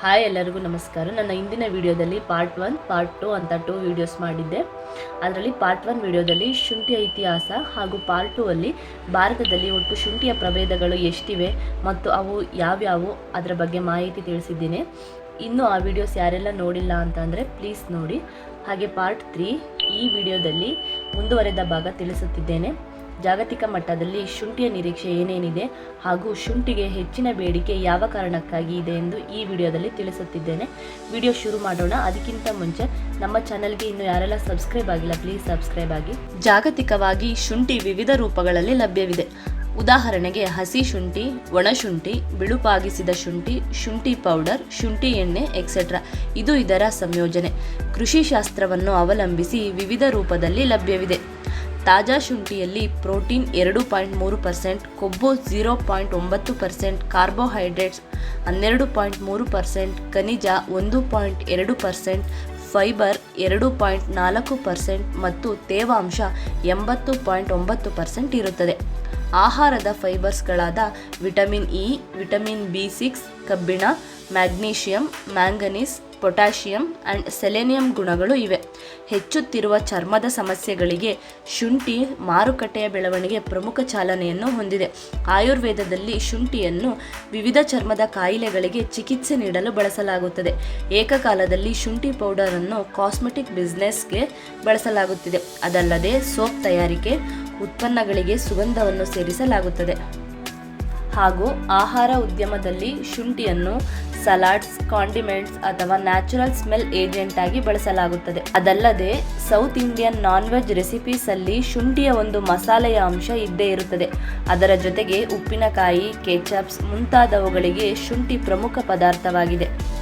Hi ಎಲ್ಲರಿಗೂ ನಮಸ್ಕಾರ. ನನ್ನ ಇಂದಿನ ವಿಡಿಯೋದಲ್ಲಿ ಪಾರ್ಟ್ ಒನ್ ಪಾರ್ಟ್ ಟು ಅಂತ ಟೂ ವಿಡಿಯೋಸ್ ಮಾಡಿದ್ದೆ. ಅದರಲ್ಲಿ ಪಾರ್ಟ್ ಒನ್ ವಿಡಿಯೋದಲ್ಲಿ ಶುಂಠಿಯ ಇತಿಹಾಸ ಹಾಗೂ ಪಾರ್ಟ್ ಟೂ ಅಲ್ಲಿ ಭಾರತದಲ್ಲಿ ಒಟ್ಟು ಶುಂಠಿಯ ಪ್ರಭೇದಗಳು ಎಷ್ಟಿವೆ ಮತ್ತು ಅವು ಯಾವ್ಯಾವು ಅದರ ಬಗ್ಗೆ ಮಾಹಿತಿ ತಿಳಿಸಿದ್ದೀನಿ. ಇನ್ನು ಆ ವಿಡಿಯೋಸ್ ಯಾರೆಲ್ಲ ನೋಡಿಲ್ಲ ಅಂತಂದರೆ ಪ್ಲೀಸ್ ನೋಡಿ. ಹಾಗೆ ಪಾರ್ಟ್ ತ್ರೀ ಈ ವಿಡಿಯೋದಲ್ಲಿ ಮುಂದುವರೆದ ಭಾಗ ತಿಳಿಸುತ್ತಿದ್ದೇನೆ. ಜಾಗತಿಕ ಮಟ್ಟದಲ್ಲಿ ಶುಂಠಿಯ ನಿರೀಕ್ಷೆ ಏನೇನಿದೆ ಹಾಗೂ ಶುಂಠಿಗೆ ಹೆಚ್ಚಿನ ಬೇಡಿಕೆ ಯಾವ ಕಾರಣಕ್ಕಾಗಿ ಇದೆ ಎಂದು ಈ ವಿಡಿಯೋದಲ್ಲಿ ತಿಳಿಸುತ್ತಿದ್ದೇನೆ. ವಿಡಿಯೋ ಶುರು ಮಾಡೋಣ. ಅದಕ್ಕಿಂತ ಮುಂಚೆ ನಮ್ಮ ಚಾನಲ್ಗೆ ಇನ್ನು ಯಾರೆಲ್ಲ ಸಬ್ಸ್ಕ್ರೈಬ್ ಆಗಿಲ್ಲ, ಪ್ಲೀಸ್ ಸಬ್ಸ್ಕ್ರೈಬ್ ಆಗಿ. ಜಾಗತಿಕವಾಗಿ ಶುಂಠಿ ವಿವಿಧ ರೂಪಗಳಲ್ಲಿ ಲಭ್ಯವಿದೆ. ಉದಾಹರಣೆಗೆ ಹಸಿ ಶುಂಠಿ ಒಣಶುಂಠಿ ಬಿಳುಪಾಗಿಸಿದ ಶುಂಠಿ ಶುಂಠಿ ಪೌಡರ್, ಶುಂಠಿ ಎಣ್ಣೆ, ಎಕ್ಸೆಟ್ರಾ. ಇದು ಇದರ ಸಂಯೋಜನೆ. ಕೃಷಿ ಶಾಸ್ತ್ರವನ್ನು ಅವಲಂಬಿಸಿ ವಿವಿಧ ರೂಪದಲ್ಲಿ ಲಭ್ಯವಿದೆ. ತಾಜಾ ಶುಂಠಿಯಲ್ಲಿ ಪ್ರೋಟೀನ್ ಎರಡು ಪಾಯಿಂಟ್ ಮೂರು ಪರ್ಸೆಂಟ್, ಕೊಬ್ಬು ಝೀರೋ ಪಾಯಿಂಟ್ ಒಂಬತ್ತು ಪರ್ಸೆಂಟ್, ಕಾರ್ಬೋಹೈಡ್ರೇಟ್ಸ್ ಹನ್ನೆರಡು ಪಾಯಿಂಟ್ ಮೂರು ಪರ್ಸೆಂಟ್, ಖನಿಜ ಒಂದು ಪಾಯಿಂಟ್ ಎರಡು ಪರ್ಸೆಂಟ್, ಫೈಬರ್ ಎರಡು ಪಾಯಿಂಟ್ ನಾಲ್ಕು ಪರ್ಸೆಂಟ್ ಮತ್ತು ತೇವಾಂಶ ಎಂಬತ್ತು ಪಾಯಿಂಟ್ ಒಂಬತ್ತು ಪರ್ಸೆಂಟ್ ಇರುತ್ತದೆ. ಆಹಾರದ ಫೈಬರ್ಸ್ಗಳಾದ vitamin E, vitamin B six, ಕಬ್ಬಿಣ, magnesium, manganese, potassium and selenium ಗುಣಗಳು ಇವೆ. ಹೆಚ್ಚುತ್ತಿರುವ ಚರ್ಮದ ಸಮಸ್ಯೆಗಳಿಗೆ ಶುಂಠಿ ಮಾರುಕಟ್ಟೆಯ ಬೆಳವಣಿಗೆ ಪ್ರಮುಖ ಚಾಲನೆಯನ್ನು ಹೊಂದಿದೆ. ಆಯುರ್ವೇದದಲ್ಲಿ ಶುಂಠಿಯನ್ನು ವಿವಿಧ ಚರ್ಮದ ಕಾಯಿಲೆಗಳಿಗೆ ಚಿಕಿತ್ಸೆ ನೀಡಲು ಬಳಸಲಾಗುತ್ತದೆ. ಏಕಕಾಲದಲ್ಲಿ ಶುಂಠಿ ಪೌಡರನ್ನು ಕಾಸ್ಮೆಟಿಕ್ ಬಿಸ್ನೆಸ್ಗೆ ಬಳಸಲಾಗುತ್ತಿದೆ. ಅದಲ್ಲದೆ ಸೋಪ್ ತಯಾರಿಕೆ, ಉತ್ಪನ್ನಗಳಿಗೆ ಸುಗಂಧವನ್ನು ಸೇರಿಸಲಾಗುತ್ತದೆ. ಹಾಗೂ ಆಹಾರ ಉದ್ಯಮದಲ್ಲಿ ಶುಂಠಿಯನ್ನು, ಸಲಾಡ್ಸ್, ಕಾಂಡಿಮೆಂಟ್ಸ್ ಅಥವಾ ನ್ಯಾಚುರಲ್ ಸ್ಮೆಲ್ ಏಜೆಂಟ್ ಆಗಿ ಬಳಸಲಾಗುತ್ತದೆ. ಅದಲ್ಲದೆ, South Indian non veg recipes ಅಲ್ಲಿ ಶುಂಠಿಯ ಒಂದು ಮಸಾಲೆಯ ಅಂಶ ಇದ್ದೇ ಇರುತ್ತದೆ. ಅದರ ಜೊತೆಗೆ ಉಪ್ಪಿನಕಾಯಿ, ಕೆಚಪ್ಸ್ ಮುಂತಾದವುಗಳಿಗೆ ಶುಂಠಿ ಪ್ರಮುಖ ಪದಾರ್ಥವಾಗಿದೆ.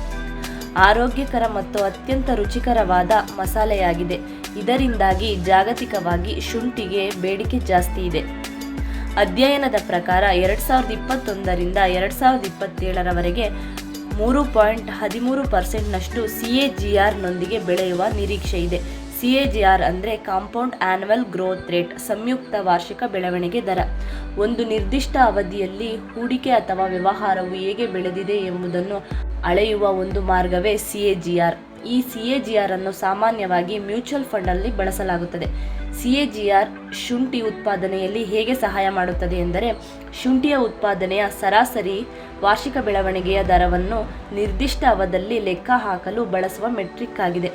ಆರೋಗ್ಯಕರ ಮತ್ತು ಅತ್ಯಂತ ರುಚಿಕರವಾದ ಮಸಾಲೆಯಾಗಿದೆ. ಇದರಿಂದಾಗಿ ಜಾಗತಿಕವಾಗಿ ಶುಂಠಿಗೆ ಬೇಡಿಕೆ ಜಾಸ್ತಿ ಇದೆ. ಅಧ್ಯಯನದ ಪ್ರಕಾರ ಎರಡು ಸಾವಿರದ ಇಪ್ಪತ್ತೊಂದರಿಂದ ಎರಡು ಸಾವಿರದ ಇಪ್ಪತ್ತೇಳರವರೆಗೆ ಮೂರು ಪಾಯಿಂಟ್ ಹದಿಮೂರು ಪರ್ಸೆಂಟ್ನಷ್ಟು ಸಿ ಎ ಜಿ ಆರ್ನೊಂದಿಗೆ ಬೆಳೆಯುವ ನಿರೀಕ್ಷೆ ಇದೆ. ಸಿ ಎ ಜಿ ಆರ್ ಅಂದರೆ ಕಾಂಪೌಂಡ್ ಆನ್ಯುವಲ್ ಗ್ರೋತ್ ರೇಟ್, ಸಂಯುಕ್ತ ವಾರ್ಷಿಕ ಬೆಳವಣಿಗೆ ದರ. ಒಂದು ನಿರ್ದಿಷ್ಟ ಅವಧಿಯಲ್ಲಿ ಹೂಡಿಕೆ ಅಥವಾ ವ್ಯವಹಾರವು ಹೇಗೆ ಬೆಳೆದಿದೆ ಎಂಬುದನ್ನು ಅಳೆಯುವ ಒಂದು ಮಾರ್ಗವೇ ಸಿ ಎ ಜಿ ಆರ್. ಈ ಸಿ ಎ ಜಿ ಆರ್ ಅನ್ನು ಸಾಮಾನ್ಯವಾಗಿ ಮ್ಯೂಚುವಲ್ ಫಂಡಲ್ಲಿ ಬಳಸಲಾಗುತ್ತದೆ. ಸಿ ಎ ಜಿ ಆರ್ ಶುಂಠಿ ಉತ್ಪಾದನೆಯಲ್ಲಿ ಹೇಗೆ ಸಹಾಯ ಮಾಡುತ್ತದೆ ಎಂದರೆ, ಶುಂಠಿಯ ಉತ್ಪಾದನೆಯ ಸರಾಸರಿ ವಾರ್ಷಿಕ ಬೆಳವಣಿಗೆಯ ದರವನ್ನು ನಿರ್ದಿಷ್ಟ ಅವಧಿಯಲ್ಲಿ ಲೆಕ್ಕ ಹಾಕಲು ಬಳಸುವ ಮೆಟ್ರಿಕ್ ಆಗಿದೆ.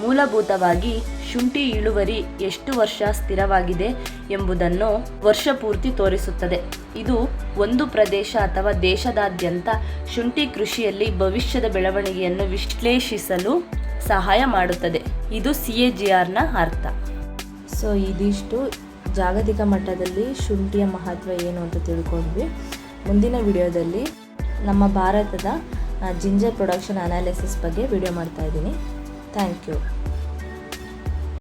ಮೂಲಭೂತವಾಗಿ, ಶುಂಠಿ ಇಳುವರಿ ಎಷ್ಟು ವರ್ಷ ಸ್ಥಿರವಾಗಿದೆ ಎಂಬುದನ್ನು ವರ್ಷ ಪೂರ್ತಿ ತೋರಿಸುತ್ತದೆ. ಇದು ಒಂದು ಪ್ರದೇಶ ಅಥವಾ ದೇಶದಾದ್ಯಂತ ಶುಂಠಿ ಕೃಷಿಯಲ್ಲಿ ಭವಿಷ್ಯದ ಬೆಳವಣಿಗೆಯನ್ನು ವಿಶ್ಲೇಷಿಸಲು ಸಹಾಯ ಮಾಡುತ್ತದೆ. ಇದು ಸಿ ಎ ಜಿ ಆರ್ನ ಅರ್ಥ. ಸೊ ಇದಿಷ್ಟು ಜಾಗತಿಕ ಮಟ್ಟದಲ್ಲಿ ಶುಂಠಿಯ ಮಹತ್ವ ಏನು ಅಂತ ತಿಳ್ಕೊಂಡ್ವಿ. ಮುಂದಿನ ವಿಡಿಯೋದಲ್ಲಿ ನಮ್ಮ ಭಾರತದ ಜಿಂಜರ್ ಪ್ರೊಡಕ್ಷನ್ ಅನಾಲಿಸಿಸ್ ಬಗ್ಗೆ ವಿಡಿಯೋ ಮಾಡ್ತಾ ಇದ್ದೀನಿ. Thank you.